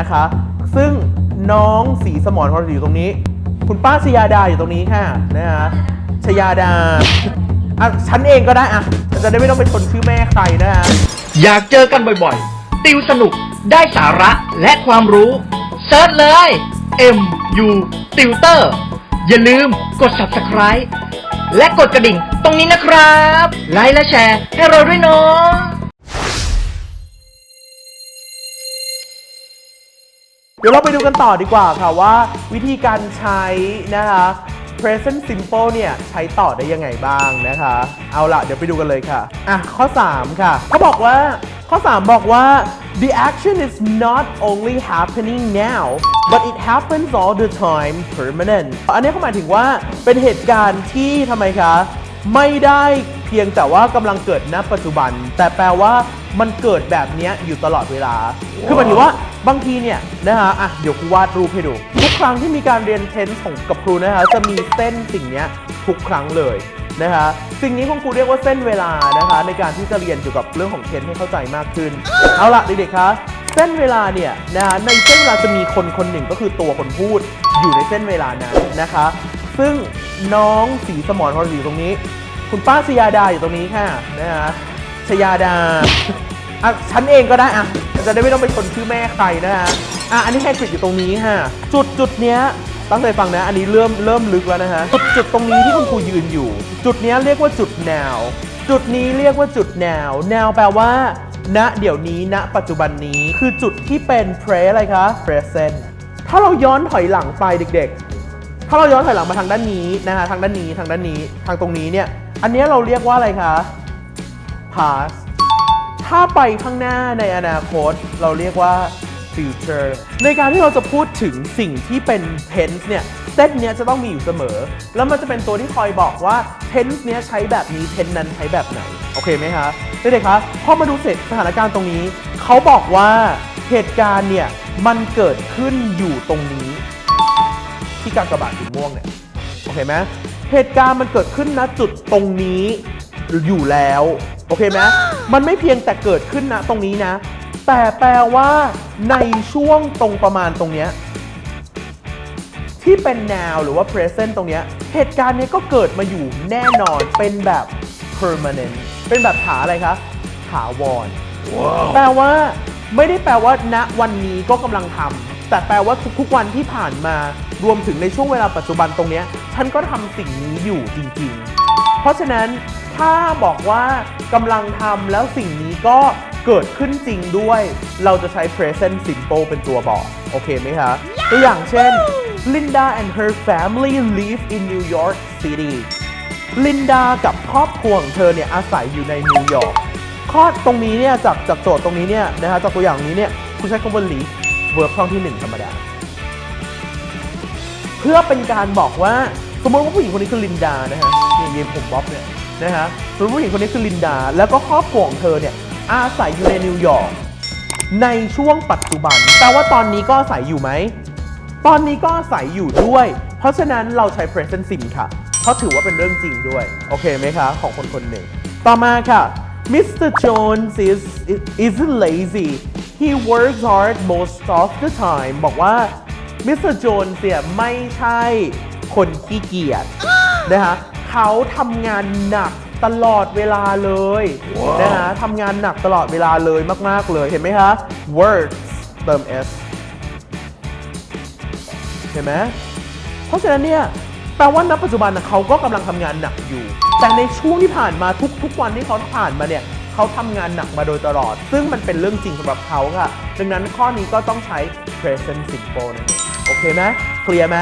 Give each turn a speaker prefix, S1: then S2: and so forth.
S1: นะคะ ซึ่งน้องสีสมรของเราอยู่ตรงนี้ คุณป้าชยาดาอยู่ตรงนี้ค่ะนะฮะชยาดาอะฉันเองก็ได้อะจะได้ไม่ต้องไปชนชื่อแม่ใครนะฮะ
S2: อยากเจอกันบ่อยๆ ติวสนุกได้สาระและความรู้เซิร์ชเลย M U Tutor อย่าลืมกด subscribe และกดกระดิ่งตรงนี้นะครับ ไลค์และแชร์ให้เราด้วยเนาะ
S1: ดี๋ยวเราไปดูกันต่อดีกว่าค่ะว่า วิธีการใช้นะคะ present simple เนี่ย ใช้ต่อได้ยังไงบ้างนะคะ เอาละเดี๋ยวไปดูกันเลยค่ะ อะ ข้อ 3 ค่ะ เขาบอกว่าข้อ 3 บอกว่า the action is not only happening now but it happens all the time permanent อันนี้เขาหมายถึงว่าเป็นเหตุการณ์ที่ทำไมคะ ไม่ได้เพียงแต่ว่ากำลังเกิดณปัจจุบัน แต่แปลว่ามันเกิดแบบนี้อยู่ตลอดเวลา คือหมายถึงว่า บางทีเนี่ยนะฮะอะเดี๋ยวครูวาดรูปให้ดู ทุกครั้งที่มีการเรียนเทนส์ของกับครูนะคะจะมีเส้นสิ่งนี้ทุกครั้งเลยนะคะสิ่งนี้คุณครูเรียกว่าเส้นเวลานะคะในการที่จะเรียนเกี่ยวกับเรื่องของเทนส์ให้เข้าใจมากขึ้น เอาละเด็กๆคะเส้นเวลาเนี่ยนะคะในเส้นเวลาจะมีคนคนหนึ่งก็คือตัวคนพูดอยู่ในเส้นเวลานั้นนะคะ ซึ่งน้องสีสมรขอรอยู่ตรงนี้ คุณป้าชยาดาอยู่ตรงนี้ค่ะนะฮะชยาดาอะฉันเองก็ได้อะ จะได้ไม่ต้องไปชนชื่อแม่ใครนะฮะอะอันนี้แฮกริดอยู่ตรงนี้ค่ะจุดจุดเนี้ยตั้งใจฟังนะ อันนี้เริ่มเริ่มลึกแล้วนะฮะจุดจุดตรงนี้ที่คุณครูยืนอยู่ จุดเนี้ยเรียกว่าจุดแนว จุดนี้เรียกว่าจุดแนว แนวแปลว่า ณเดี๋ยวนี้ณปัจจุบันนี้คือจุดที่เป็น pre อะไรคะ present ถ้าเราย้อนถอยหลังไปเด็ก ๆ ถ้าเราย้อนถอยหลังมาทางด้านนี้นะฮะทางด้านนี้ทางด้านนี้ทางตรงนี้เนี่ย อันเนี้ยเราเรียกว่าอะไรคะ past ถ้าไปข้างหน้าในอนาคตเราเรียกว่า future ในการที่เราจะพูดถึงสิ่งที่เป็น tense เนี่ย เส้นเนี้ยจะต้องมีอยู่เสมอ แล้วมันจะเป็นตัวที่คอยบอกว่า tense เนี้ยใช้แบบนี้ tense นั้นใช้แบบไหน โอเคไหมคะเด็กๆคะพอมาดูเสร็จสถานการณ์ตรงนี้ เขาบอกว่าเหตุการณ์เนี่ยมันเกิดขึ้นอยู่ตรงนี้ ที่กากบาทสีม่วงเนี่ย โอเคไหมเหตุการณ์มันเกิดขึ้นณจุดตรงนี้ อยู่แล้ว โอเคไหมมันไม่เพียงแต่เกิดขึ้นนะตรงนี้นะ แต่แปลว่าในช่วงตรงประมาณตรงเนี้ยที่เป็น now หรือว่า present ตรงเนี้ยเหตุการณ์เนี้ยก็เกิดมาอยู่แน่นอนเป็นแบบ permanent เป็นแบบถาอะไรคะถาวรแปลว่าไม่ได้แปลว่าณวันนี้ก็กำลังทำแต่แปลว่าทุกๆวันที่ผ่านมารวมถึงในช่วงเวลาปัจจุบันตรงเนี้ยฉันก็ทำสิ่งนี้อยู่จริงๆ เพราะฉะนั้น ถ้าบอกว่ากำลังทำแล้วสิ่งนี้ก็เกิดขึ้นจริงด้วย เราจะใช้ present simple เป็นตัวบอก โอเคไหมคะตัวอย่างเช่น Linda and her family live in New York City ลินดากับครอบครัวของเธอเนี่ยอาศัยอยู่ในนิวยอร์กข้อตรงนี้เนี่ยจากจากโจทย์ตรงนี้เนี่ยนะฮะจากตัวอย่างนี้เนี่ยคุณใช้คำว่า live verb ช่องที่ 1 ธรรมดา เพื่อเป็นการบอกว่า สมมติว่าผู้หญิงคนนี้คือลินดานะฮะเนี่ยเย็นผมบ๊อบเนี่ย นะฮะสมมติผู้หญิงคนนี้คือลินดา แล้วก็ครอบครัวของเธอเนี่ยอาศัยอยู่ในนิวยอร์กในช่วงปัจจุบันแปลว่าตอนนี้ก็อาศัยอยู่ไหม ตอนนี้ก็อาศัยอยู่ด้วย เพราะฉะนั้นเราใช้ present sim ค่ะ เพราะถือว่าเป็นเรื่องจริงด้วย โอเคไหมคะ ของคนคนหนึ่ง ต่อมาค่ะ Mr. Jones is isn't lazy he works hard most of the time บอกว่า Mr. Jones เนี่ยไม่ใช่คนขี้เกียจนะคะ เขาทำงานหนักตลอดเวลาเลยนะคะทำงานหนักตลอดเวลาเลยมาก ๆ เลยเห็นไหมคะ words เติม s เห็นไหมเพราะฉะนั้นเนี่ยแปลว่าณปัจจุบันนะเขาก็กำลังทำงานหนักอยู่ แต่ในช่วงที่ผ่านมาทุกทุกวันที่เขาผ่านมาเนี่ยเขาทำงานหนักมาโดยตลอด ซึ่งมันเป็นเรื่องจริงสำหรับเขาค่ะ ดังนั้นข้อนี้ก็ต้องใช้ present simple นั่นเองโอเคไหมเคลียร์ไหม